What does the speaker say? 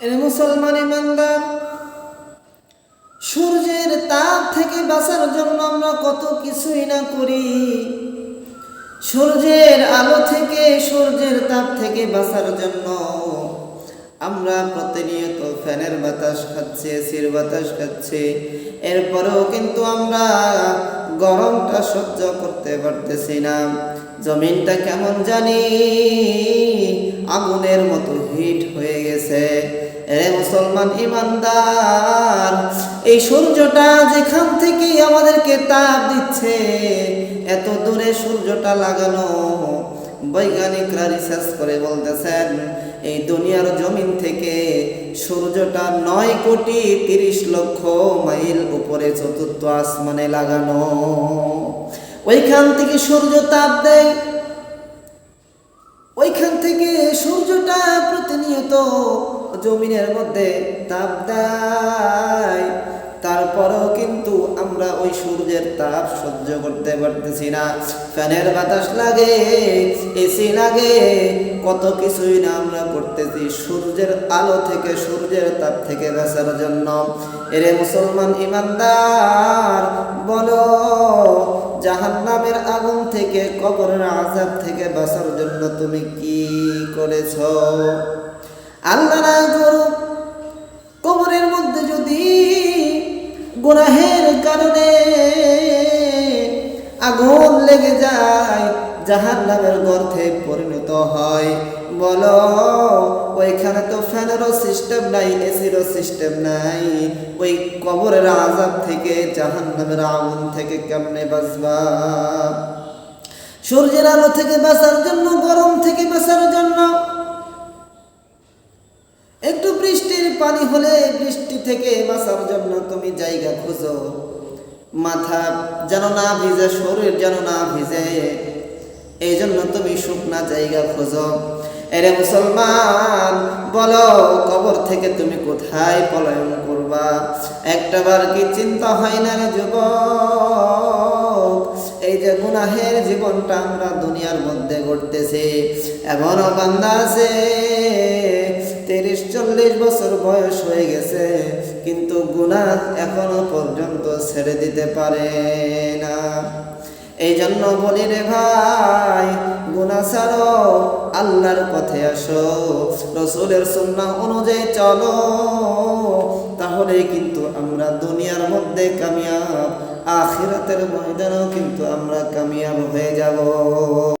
এর মুসলমান ইমানদার সূর্যের তাপ থেকে বাঁচার জন্য আমরা কত কিছুই না করি। সূর্যের আলো থেকে, সূর্যের তাপ থেকে বাঁচার জন্য আমরা প্রতিনিয়ত ফ্যানের বাতাস খাচ্ছি, এসির বাতাস খাচ্ছি। এরপরেও কিন্তু আমরা গরমটা সহ্য করতে পারতেছি না। জমিনটা কেমন জানি আগুনের মতো মুসলমান ইমানদার। এই সূর্যটা যেখান থেকে আমাদেরকে তাপ দিচ্ছে, এত দূরে সূর্যটা লাগানো বৈজ্ঞানিকরা রিসার্চ করে বলতেছেন, এই দুনিয়ার জমিন থেকে সূর্যটা নয় কোটি তিরিশ লক্ষ মাইল উপরে চতুর্থ আসমানে লাগানো। ওইখান থেকে সূর্য তাপ দেয়। ওইখান থেকে সূর্যটা প্রতিনিয়ত জমিনের মধ্যে তাপ দেয়। তারপরেও কিন্তু আমরা ওই সূর্যের তাপ সহ্য করতে পারতেছি না। ফ্যানের বাতাস লাগে, এসি লাগে, কত কিছুই না আমরা করতেছি সূর্যের আলো থেকে, সূর্যের তাপ থেকে বাঁচার জন্য। এরে মুসলমান ইমানদার, বলো, জাহান্নামের আগুন থেকে, কবরের আজাব থেকে বাঁচার জন্য তুমি কি করেছ? আল্লাহ না করুক। কবরের মধ্যে যদি গুনাহের কারণে আগুন লেগে যায় জাহান নামের গর্থে পরিণত হয়। বলো, ওইখানে তো ফ্যানেরও সিস্টেম নাই, এসিরও সিস্টেম নাই। ওই কবরের আজাব থেকে জাহান নামের আগুন থেকে কেমনে বাঁচবা? সূর্যের আলো থেকে বাঁচার জন্য, গরম থেকে বাঁচার জন্য একটু বৃষ্টির পানি হলে বৃষ্টি থেকে বাঁচার জন্য তুমি জায়গা খুঁজো। মাথা যেন না ভিজে, শরীর যেন না ভিজে এই জন্য তুমি শুকনা জায়গা খোঁজো। এরে মুসলমান, বলো কবর থেকে তুমি কোথায় পলায়ন করবা? একটা বার কি চিন্তা হয় না রে যুবক? এই যে গুনাহের জীবনটা আমরা দুনিয়ার মধ্যে ঘটতেছি এমনও বান্দা আছে চল্লিশ বছর বয়স হয়ে গেছে, কিন্তু গুনাহ এখনও পর্যন্ত ছেড়ে দিতে পারে না। এই জন্য বলি রে ভাই গুনা ছাড়ো, আল্লাহর পথে আসো, রসুলের সুন্না অনুযায়ী চলো। তাহলে কিন্তু আমরা দুনিয়ার মধ্যে কামিয়াব, আখিরাতের ময়দানেও কিন্তু আমরা কামিয়াব হয়ে যাব।